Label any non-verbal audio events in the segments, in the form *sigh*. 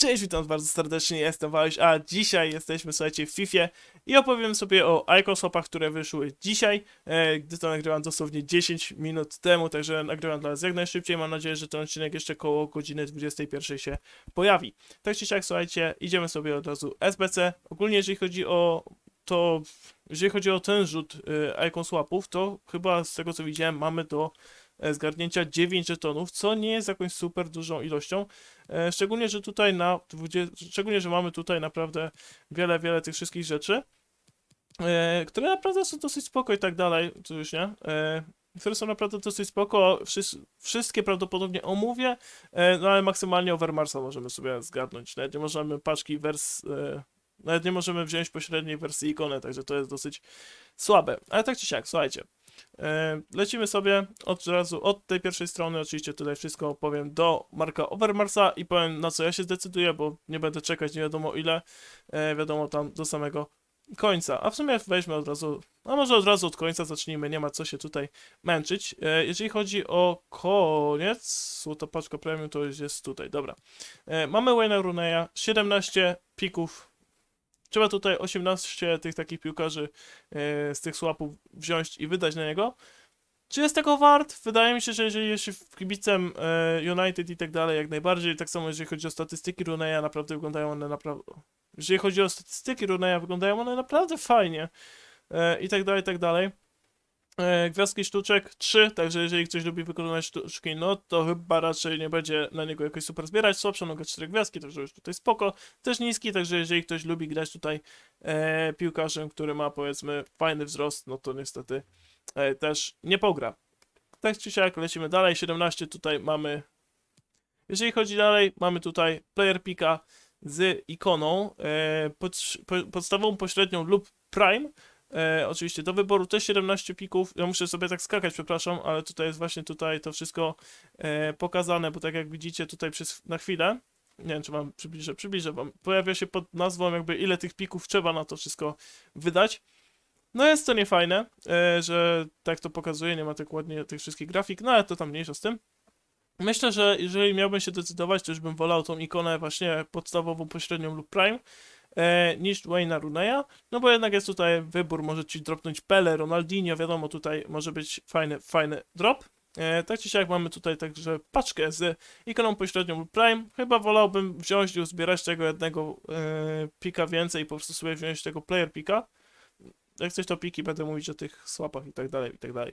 Cześć, witam bardzo serdecznie, jestem Waluś, a dzisiaj jesteśmy, słuchajcie, w FIFA i opowiem sobie o Icoswapach, które wyszły dzisiaj, e, gdy to nagrywam dosłownie 10 minut temu, także nagrywam dla was jak najszybciej, mam nadzieję, że ten odcinek jeszcze koło godziny 21 się pojawi. Tak czy siak, słuchajcie, idziemy sobie od razu SBC, ogólnie jeżeli chodzi o to, jeżeli chodzi o ten rzut e, Icoswapów, to chyba z tego co widziałem mamy do zgarnięcia 9 żetonów, co nie jest jakąś super dużą ilością, E, Szczególnie, że tutaj na 20, szczególnie, że mamy tutaj naprawdę wiele, wiele tych wszystkich rzeczy, e, które naprawdę są dosyć spoko i tak dalej, to już nie, e, które są naprawdę dosyć spoko, Wszys wszystkie prawdopodobnie omówię, e, no ale maksymalnie Overmarsa możemy sobie zgadnąć, nawet nie możemy paczki wers, e, nawet nie możemy wziąć pośredniej wersji ikony, także to jest dosyć słabe, ale tak czy siak, słuchajcie, E, Lecimy sobie od razu od tej pierwszej strony. Oczywiście tutaj wszystko powiem do Marka Overmarsa i powiem na co ja się zdecyduję, bo nie będę czekać nie wiadomo ile, e, wiadomo tam do samego końca. A w sumie weźmy od razu, a może od razu od końca zacznijmy, nie ma co się tutaj męczyć. E, Jeżeli chodzi o koniec, złota paczka premium to już jest tutaj, dobra. E, Mamy Wayne'a Runeya, 17 pików Trzeba tutaj 18 tych takich piłkarzy e, z tych słapów wziąć i wydać na niego. Czy jest tego wart? Wydaje mi się, że jeżeli jest kibicem e, United i tak dalej, jak najbardziej. Tak samo jeżeli chodzi o statystyki Runeya, naprawdę wyglądają one naprawdę... Jeżeli chodzi o statystyki Runeya, wyglądają one naprawdę fajnie. E, I tak dalej, i tak dalej. E, Gwiazdki sztuczek 3, także jeżeli ktoś lubi wykonywać sztuczki, no to chyba raczej nie będzie na niego jakoś super zbierać. Słabsza noga 4 gwiazdki, także już tutaj spoko. Też niski, także jeżeli ktoś lubi grać tutaj e, piłkarzem, który ma powiedzmy fajny wzrost, no to niestety e, też nie pogra. Tak czy siak, lecimy dalej. 17 tutaj mamy. Jeżeli chodzi dalej, mamy tutaj player picka z ikoną e, pod, po, podstawową pośrednią lub prime. E, oczywiście do wyboru też 17 pików. Ja muszę sobie tak skakać, przepraszam, ale tutaj jest właśnie tutaj to wszystko e, pokazane, bo tak jak widzicie tutaj przez na chwilę, nie wiem czy wam przybliżę, przybliżę wam, pojawia się pod nazwą jakby ile tych pików trzeba na to wszystko wydać. No jest to niefajne, e, że tak to pokazuje, nie ma tak ładnie tych wszystkich grafik, no ale to tam mniejsza z tym. Myślę, że jeżeli miałbym się decydować, to już bym wolał tą ikonę właśnie podstawową, pośrednią lub prime, e, niż Wayne'a Runeya, no bo jednak jest tutaj wybór, może ci dropnąć Pele, Ronaldinho, wiadomo, tutaj może być fajny, fajny drop. E, tak czy siak mamy tutaj także paczkę z ikoną pośrednią lub Prime. Chyba wolałbym wziąć i uzbierać tego jednego e, pika więcej i po prostu sobie wziąć tego player pika. Jak coś to piki, będę mówić o tych słapach i tak dalej, i tak dalej.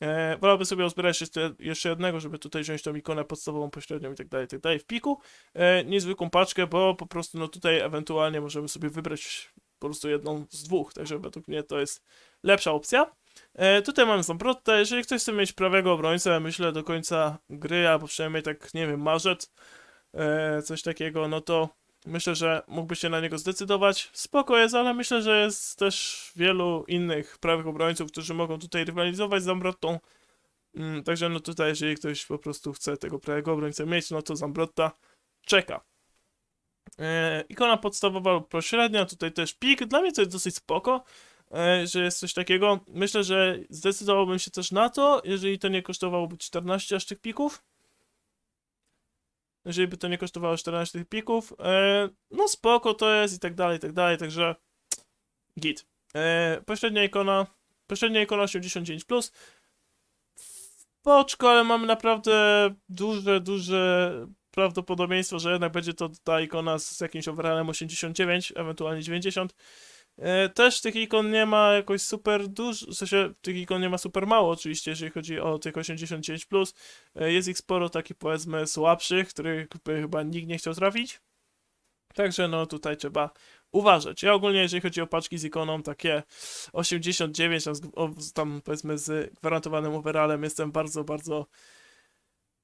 E, wolałbym sobie uzbierać jeszcze, jeszcze jednego, żeby tutaj wziąć tą ikonę podstawową, pośrednią i tak dalej, tak dalej w piku. E, niezwykłą paczkę, bo po prostu no tutaj ewentualnie możemy sobie wybrać po prostu jedną z dwóch, także według mnie to jest lepsza opcja. E, tutaj mam Zambrottę, jeżeli ktoś chce mieć prawego obrońcę, myślę do końca gry, albo przynajmniej tak, nie wiem, marzec, e, coś takiego, no to myślę, że mógłby się na niego zdecydować. Spoko jest, ale myślę, że jest też wielu innych prawych obrońców, którzy mogą tutaj rywalizować z Zambrottą. Mm, także no tutaj, jeżeli ktoś po prostu chce tego prawego obrońcę mieć, no to Zambrotta czeka. E, ikona podstawowa lub pośrednia, tutaj też pik. Dla mnie to jest dosyć spoko, e, że jest coś takiego. Myślę, że zdecydowałbym się też na to, jeżeli to nie kosztowałoby 14 aż tych pików. Jeżeli by to nie kosztowało 14 tych pików, e, no spoko to jest i tak dalej, i tak dalej, także git. E, pośrednia ikona, pośrednia ikona 89+. Plus. Poczko, ale mamy naprawdę duże, duże prawdopodobieństwo, że jednak będzie to ta ikona z jakimś overallem 89, ewentualnie 90. E, Też tych ikon nie ma jakoś super dużo, w sensie tych ikon nie ma super mało oczywiście, jeżeli chodzi o tych 89+. Plus. E, Jest ich sporo takich powiedzmy słabszych, których by chyba nikt nie chciał trafić. Także no tutaj trzeba uważać. Ja ogólnie jeżeli chodzi o paczki z ikoną takie 89, tam, tam powiedzmy z gwarantowanym overallem jestem bardzo, bardzo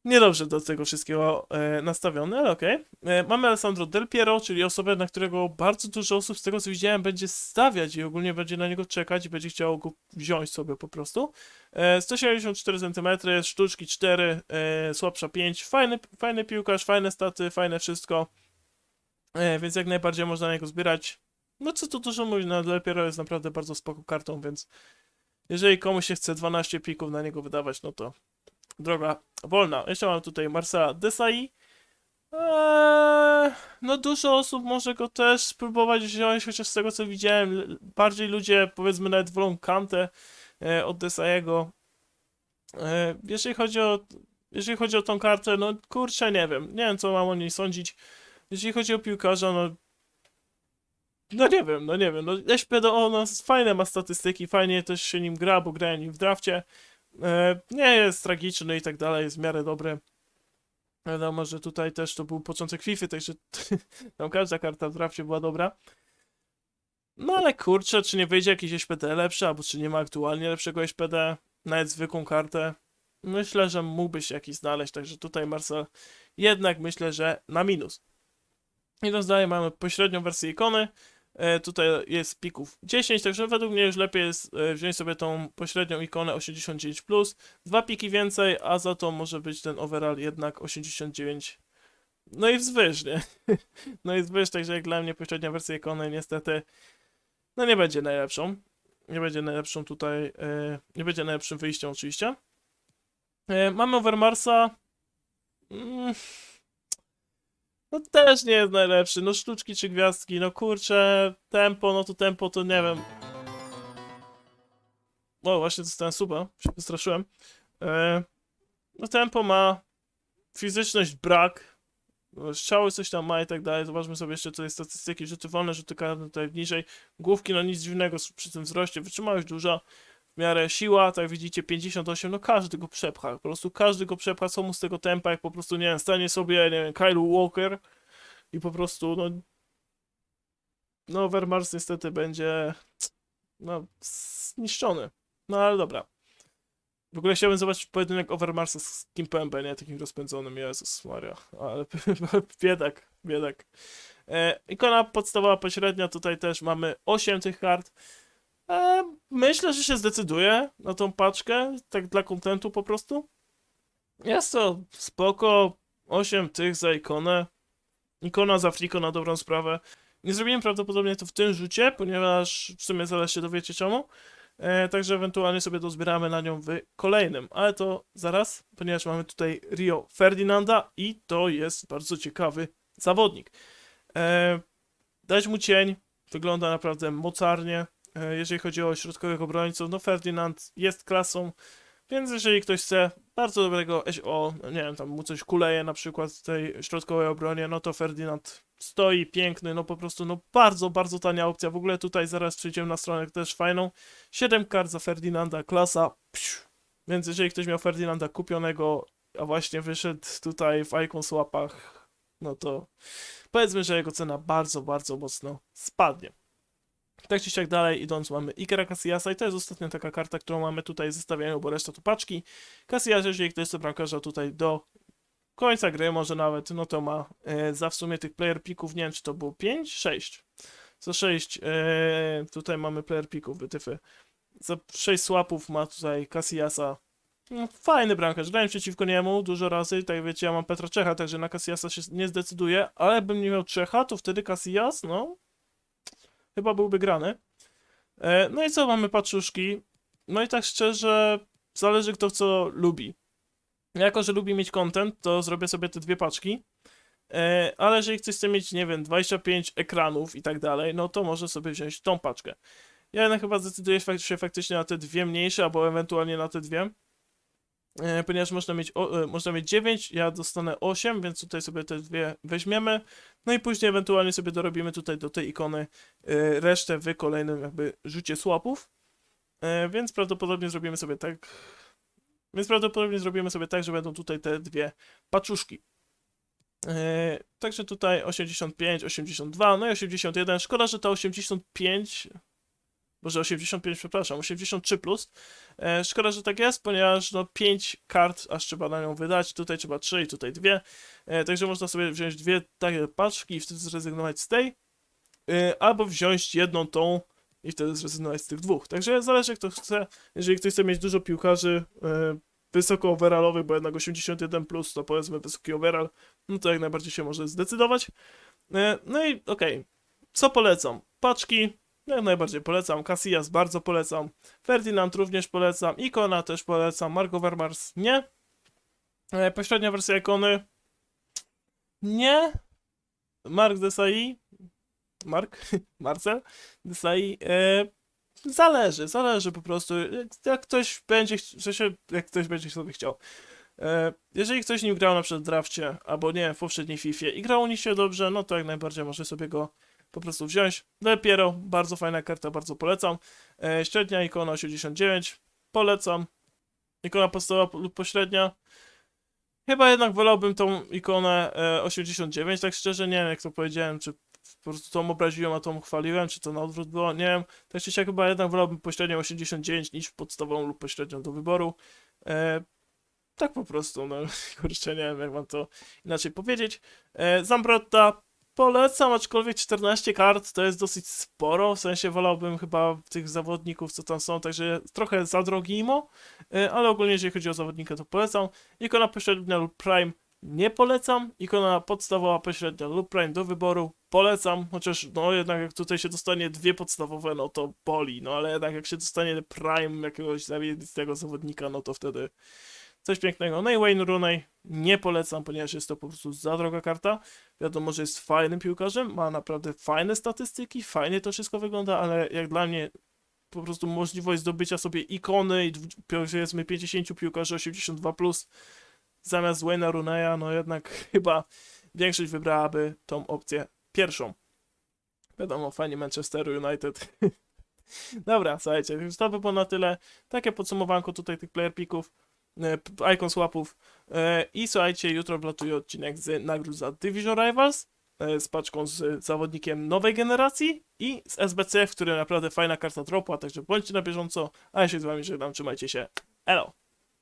niedobrze do tego wszystkiego e, nastawiony, ale okej. E, Mamy Alessandro Del Piero, czyli osobę, na którego bardzo dużo osób z tego co widziałem będzie stawiać i ogólnie będzie na niego czekać będzie chciało go wziąć sobie po prostu. E, 174 cm, sztuczki 4, e, słabsza 5, fajny, fajny piłkarz, fajne staty, fajne wszystko. E, więc jak najbardziej można na niego zbierać. No co tu dużo mówić, no Del Piero jest naprawdę bardzo spoko kartą, więc jeżeli komuś się chce 12 pików na niego wydawać, no to droga wolna. Jeszcze mam tutaj Marcela Desai. Eee, no dużo osób może go też spróbować wziąć, chociaż z tego co widziałem, bardziej ludzie powiedzmy nawet wolą Kantę e, od Desaiego. E, jeżeli chodzi o jeżeli chodzi o tą kartę, no kurczę, nie wiem, nie wiem co mam o niej sądzić. Jeżeli chodzi o piłkarza, no no nie wiem, no nie wiem, no SPDO, no fajne ma statystyki, fajnie też się nim gra, bo grałem nim w drafcie. E, nie jest tragiczny i tak dalej, jest w miarę dobry. Wiadomo, że tutaj też to był początek FIFA, także *laughs* tam każda karta w drafcie była dobra. No ale kurczę, czy nie wyjdzie jakiś SPD lepszy, albo czy nie ma aktualnie lepszego SPD, nawet zwykłą kartę. Myślę, że mógłbyś jakiś znaleźć, także tutaj Marcel jednak myślę, że na minus. Idąc dalej mamy pośrednią wersję ikony. E, tutaj jest pików 10, także według mnie już lepiej jest e, wziąć sobie tą pośrednią ikonę 89+, dwa piki więcej, a za to może być ten overall jednak 89. No i wzwyż, nie? *laughs* No i wzwyż, także jak dla mnie pośrednia wersja ikony niestety no nie będzie najlepszą. Nie będzie najlepszą tutaj, e, nie będzie najlepszym wyjściem oczywiście. Mamy Overmarsa. Mm, no też nie jest najlepszy. No sztuczki czy gwiazdki, no kurczę, tempo, no to tempo to nie wiem. O, właśnie dostałem suba, się wystraszyłem. E, no tempo ma, fizyczność brak, strzały coś tam ma i tak dalej. Zobaczmy sobie jeszcze tutaj statystyki, rzuty wolne, rzuty karne tutaj niżej. Główki, no nic dziwnego przy tym wzroście, wytrzymałość duża. W miarę siła, tak widzicie, 58, no każdy go przepcha, po prostu każdy go przepcha, co mu z tego tempa, jak po prostu, nie wiem, stanie sobie, nie wiem, Kyle Walker i po prostu, no, no, Vermars niestety będzie, no, zniszczony. No, ale dobra. W ogóle chciałbym zobaczyć pojedynek Overmarsa z Kimpembe, nie? Takim rozpędzonym, Jezus Maria. Ale *laughs* biedak, biedak. E, ikona podstawowa pośrednia, tutaj też mamy 8 tych kart. E, myślę, że się zdecyduje na tą paczkę, tak dla kontentu po prostu. Jest to spoko, 8 tych za ikonę. Ikona za Fliko na dobrą sprawę. Nie zrobiłem prawdopodobnie to w tym rzucie, ponieważ w sumie zaraz się dowiecie czemu. E, także ewentualnie sobie dozbieramy na nią w kolejnym, ale to zaraz, ponieważ mamy tutaj Rio Ferdinanda i to jest bardzo ciekawy zawodnik. E, dać mu cień, wygląda naprawdę mocarnie. E, jeżeli chodzi o środkowych obrońców, no Ferdinand jest klasą, więc jeżeli ktoś chce bardzo dobrego no nie wiem, tam mu coś kuleje na przykład w tej środkowej obronie, no to Ferdinand stoi piękny, no po prostu, no bardzo, bardzo tania opcja. W ogóle tutaj zaraz przejdziemy na stronę też fajną. 7 kart za Ferdinanda, klasa. Psiu. Więc jeżeli ktoś miał Ferdinanda kupionego, a właśnie wyszedł tutaj w Icon Swapach, no to powiedzmy, że jego cena bardzo, bardzo mocno spadnie. Tak czy siak dalej idąc mamy Ikera Casillasa i to jest ostatnia taka karta, którą mamy tutaj w zestawieniu, bo reszta to paczki. Casillas, jeżeli ktoś chce bramkarza tutaj do końca gry, może nawet, no to ma e, za w sumie tych player picków, nie wiem czy to było 5, 6. Za 6 e, tutaj mamy player picków, wytyfy. Za 6 swapów ma tutaj Casillasa. No, fajny bramkarz, grałem przeciwko niemu dużo razy, tak wiecie, ja mam Petra Czecha, także na Casillasa się nie zdecyduję, ale bym nie miał Czecha, to wtedy Casillas, no, chyba byłby grany. E, no i co, mamy paczuszki. No i tak szczerze, zależy kto co lubi. Jako, że lubi mieć content, to zrobię sobie te dwie paczki. E, ale jeżeli ktoś chce mieć, nie wiem, 25 ekranów i tak dalej, no to może sobie wziąć tą paczkę. Ja jednak chyba zdecyduję się faktycznie na te dwie mniejsze, albo ewentualnie na te dwie. E, ponieważ można mieć, e, można mieć 9, ja dostanę 8, więc tutaj sobie te dwie weźmiemy. No i później ewentualnie sobie dorobimy tutaj do tej ikony e, resztę w kolejnym jakby rzucie słapów. Więc prawdopodobnie zrobimy sobie tak. Więc prawdopodobnie zrobimy sobie tak, że będą tutaj te dwie paczuszki. Także tutaj 85, 82, no i 81. Szkoda, że ta 85. Boże, 85, przepraszam, 83 plus. E, szkoda, że tak jest, ponieważ no 5 kart aż trzeba na nią wydać. Tutaj trzeba 3 i tutaj 2. E, także można sobie wziąć dwie takie paczki i wtedy zrezygnować z tej. E, albo wziąć jedną tą i wtedy zrezygnować z tych dwóch. Także zależy kto chce. Jeżeli ktoś chce mieć dużo piłkarzy wysoko overallowych, bo jednak 81 plus to powiedzmy wysoki overall, no to jak najbardziej się może zdecydować. No i okej, co polecam? Paczki, jak najbardziej polecam. Casillas bardzo polecam. Ferdinand również polecam. Ikona też polecam. Marco Vermars nie. E, pośrednia wersja ikony nie. Mark Desai, Mark, *laughs* Marcel Desai, e, zależy, zależy po prostu, jak, ktoś będzie, jak ktoś będzie sobie chciał. E, jeżeli ktoś nim grał na przykład w drafcie, albo nie, w poprzedniej FIFA i grał u nich się dobrze, no to jak najbardziej może sobie go po prostu wziąć. Dopiero, bardzo fajna karta, bardzo polecam. E, średnia ikona 89, polecam. Ikona podstawowa lub pośrednia. Chyba jednak wolałbym tą ikonę e, 89, tak szczerze nie wiem jak to powiedziałem, czy po prostu tą obraziłem, a tą chwaliłem, czy to na odwrót było, nie wiem. Tak czy siak chyba jednak wolałbym pośrednią 89 niż podstawową lub pośrednią do wyboru. E, tak po prostu, no *laughs* kurczę, nie wiem jak wam to inaczej powiedzieć. E, Zambrotta polecam, aczkolwiek 14 kart to jest dosyć sporo, w sensie wolałbym chyba tych zawodników, co tam są, także trochę za drogi imo, e, ale ogólnie jeżeli chodzi o zawodnika to polecam. Ikona pośrednia lub prime nie polecam, ikona podstawowa pośrednia lub prime do wyboru polecam, chociaż no jednak jak tutaj się dostanie dwie podstawowe, no to boli, no ale jednak jak się dostanie prime jakiegoś zajebistego zawodnika, no to wtedy coś pięknego. No i Wayne Rooney nie polecam, ponieważ jest to po prostu za droga karta. Wiadomo, że jest fajnym piłkarzem, ma naprawdę fajne statystyki, fajnie to wszystko wygląda, ale jak dla mnie po prostu możliwość zdobycia sobie ikony i powiedzmy 50 piłkarzy 82+, plus, zamiast Wayne'a Rooneya, no jednak *laughs* chyba większość wybrałaby tą opcję pierwszą. Wiadomo, fajnie Manchesteru United. *laughs* Dobra, słuchajcie, już to by było na tyle. Takie podsumowanko tutaj tych player picków, icon swapów. E, I słuchajcie, jutro wlatuje odcinek z nagród za Division Rivals e, z paczką z zawodnikiem nowej generacji i z SBC, w którym naprawdę fajna karta dropła, także bądźcie na bieżąco, a ja się z wami żegnam, trzymajcie się, elo!